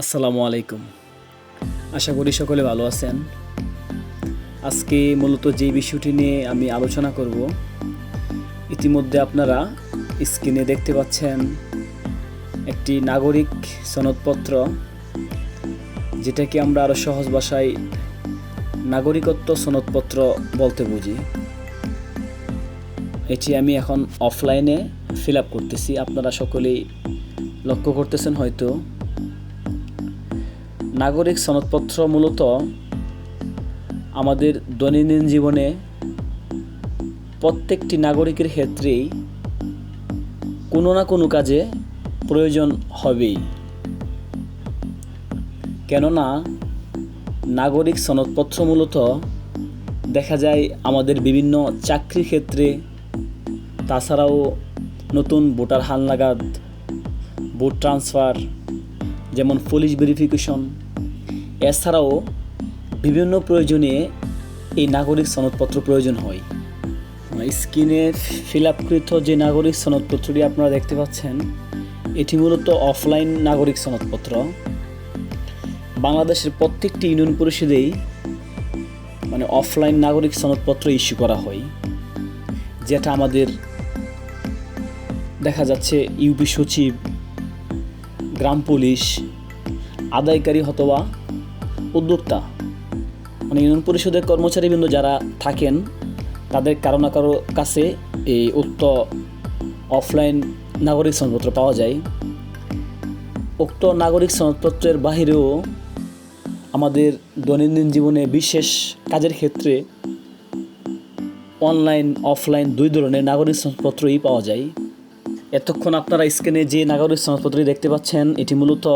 আসসালামু আলাইকুম। আশা করি সকলে ভালো আছেন। আজকে মূলত যে বিষয়টি নিয়ে আমি আলোচনা করব, ইতিমধ্যে আপনারা স্ক্রিনে দেখতে পাচ্ছেন একটি নাগরিক সনদপত্র, যেটাকে আমরা আরও সহজ ভাষায় নাগরিকত্ব সনদপত্র বলতে বুঝি। এটি আমি এখন অফলাইনে ফিল আপ করতেছি। আপনারা সকলেই লক্ষ্য করতেছেন হয়তো। নাগরিক সনদপত্র মূলত আমাদের দৈনন্দিন জীবনে প্রত্যেকটি নাগরিকের ক্ষেত্রেই কোনো না কোনো কাজে প্রয়োজন হবেই। কেননা নাগরিক সনদপত্র মূলত দেখা যায় আমাদের বিভিন্ন চাকরির ক্ষেত্রে, তাছাড়াও নতুন ভোটার হালনাগাদ, ভোট ট্রান্সফার যেমন পুলিশ ভেরিফিকেশন এছাড়াও বিভিন্ন প্রয়োজনে এই নাগরিক সনদপত্র প্রয়োজন হয়। স্ক্রিনে ফিল আপকৃত যে নাগরিক সনদপত্রটি আপনারা দেখতে পাচ্ছেন, এটি মূলত অফলাইন নাগরিক সনদপত্র। বাংলাদেশের প্রত্যেকটি ইউনিয়ন পরিষদেই মানে অফলাইন নাগরিক সনদপত্র ইস্যু করা হয়, যেটা আমাদের দেখা যাচ্ছে ইউপি সচিব গ্রাম পুলিশ, আদায়কারী অথবা উদ্যোক্তা মানে ইউনিয়ন পরিষদের কর্মচারীবৃন্দ যারা থাকেন, তাদের কারও না কারও কাছে এই উক্ত অফলাইন নাগরিক সনদপত্র পাওয়া যায়। উক্ত নাগরিক সনদপত্রের বাহিরেও আমাদের দৈনন্দিন জীবনে বিশেষ কাজের ক্ষেত্রে অনলাইন অফলাইন দুই ধরনের নাগরিক সনদপত্রই পাওয়া যায়। এতক্ষণ আপনারা স্ক্রিনে যে নাগরিক সনদপত্রটি দেখতে পাচ্ছেন, এটি মূলত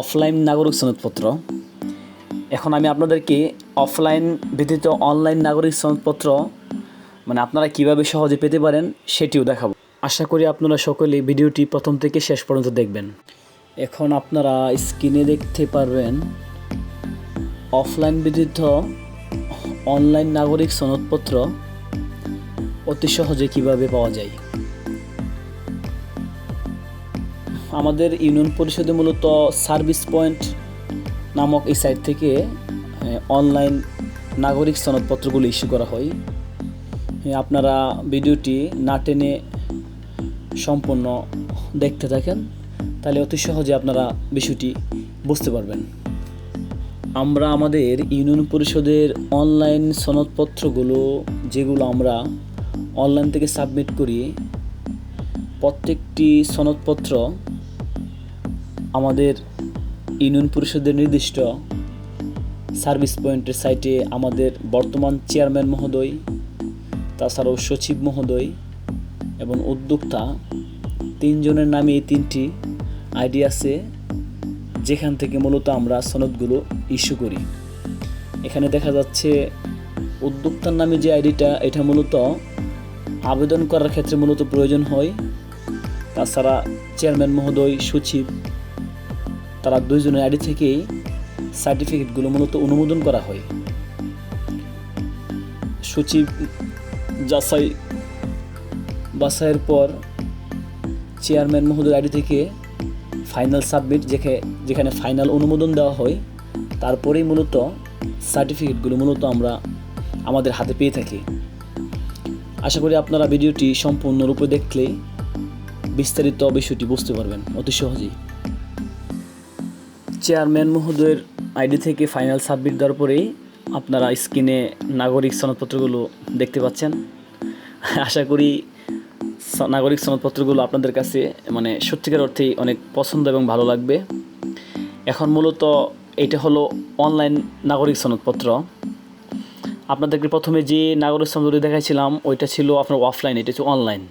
অফলাইন নাগরিক সনদপত্র। এখন আমি আপনাদেরকে অফলাইন ব্যতীত অনলাইন নাগরিক সনদপত্র মানে আপনারা কীভাবে সহজে পেতে পারেন সেটিও দেখাবো। আশা করি আপনারা সকলে ভিডিওটি প্রথম থেকে শেষ পর্যন্ত দেখবেন। এখন আপনারা স্ক্রিনে দেখতে পারবেন, অফলাইন ব্যতীত অনলাইন নাগরিক সনদপত্র অতি সহজে কীভাবে পাওয়া যায়। আমাদের ইউনিয়ন পরিষদে মূলত সার্ভিস পয়েন্ট নামক এই সাইট থেকে অনলাইন নাগরিক সনদপত্রগুলো ইস্যু করা হয়। আপনারা ভিডিওটি না টেনে সম্পূর্ণ দেখতে থাকেন, তাহলে অতি সহজে আপনারা বিষয়টি বুঝতে পারবেন। আমরা আমাদের ইউনিয়ন পরিষদের অনলাইন সনদপত্রগুলো, যেগুলো আমরা অনলাইন থেকে সাবমিট করি, প্রত্যেকটি সনদপত্র আমাদের ইউনিয়ন পরিষদের নির্দিষ্ট সার্ভিস পয়েন্টের সাইটে আমাদের বর্তমান চেয়ারম্যান মহোদয়, তাছাড়াও সচিব মহোদয় এবং উদ্যোক্তা তিনজনের নামে এই তিনটি আইডি আছে, যেখান থেকে মূলত আমরা সনদগুলো ইস্যু করি। এখানে দেখা যাচ্ছে উদ্যোক্তার নামে যে আইডিটা, এটা মূলত আবেদন করার ক্ষেত্রে মূলত প্রয়োজন হয়। তাছাড়া চেয়ারম্যান মহোদয়, সচিব তারা দুইজনের আইডি থেকেই সার্টিফিকেটগুলো মূলত অনুমোদন করা হয়। সচিব যাচাই বাছাইয়ের পর চেয়ারম্যান মহোদয় আইডি থেকে ফাইনাল সাবমিট যেখানে যেখানে ফাইনাল অনুমোদন দেওয়া হয়, তারপরেই মূলত সার্টিফিকেটগুলো মূলত আমরা আমাদের হাতে পেয়ে থাকি। আশা করি আপনারা ভিডিওটি সম্পূর্ণরূপে দেখলে বিস্তারিত বিষয়টি বুঝতে পারবেন অতি সহজেই। চেয়ারম্যান মহোদয়ের আইডি থেকে ফাইনাল সাবমিট দেওয়ার পরেই আপনারা স্ক্রিনে নাগরিক সনদপত্রগুলো দেখতে পাচ্ছেন। আশা করি নাগরিক সনদপত্রগুলো আপনাদের কাছে মানে সত্যিকার অর্থেই অনেক পছন্দ এবং ভালো লাগবে। এখন মূলত এটা হলো অনলাইন নাগরিক সনদপত্র। আপনাদেরকে প্রথমে যে নাগরিক সনদটি দেখাইছিলাম, ওইটা ছিল আপনার অফলাইন এটা হচ্ছে অনলাইন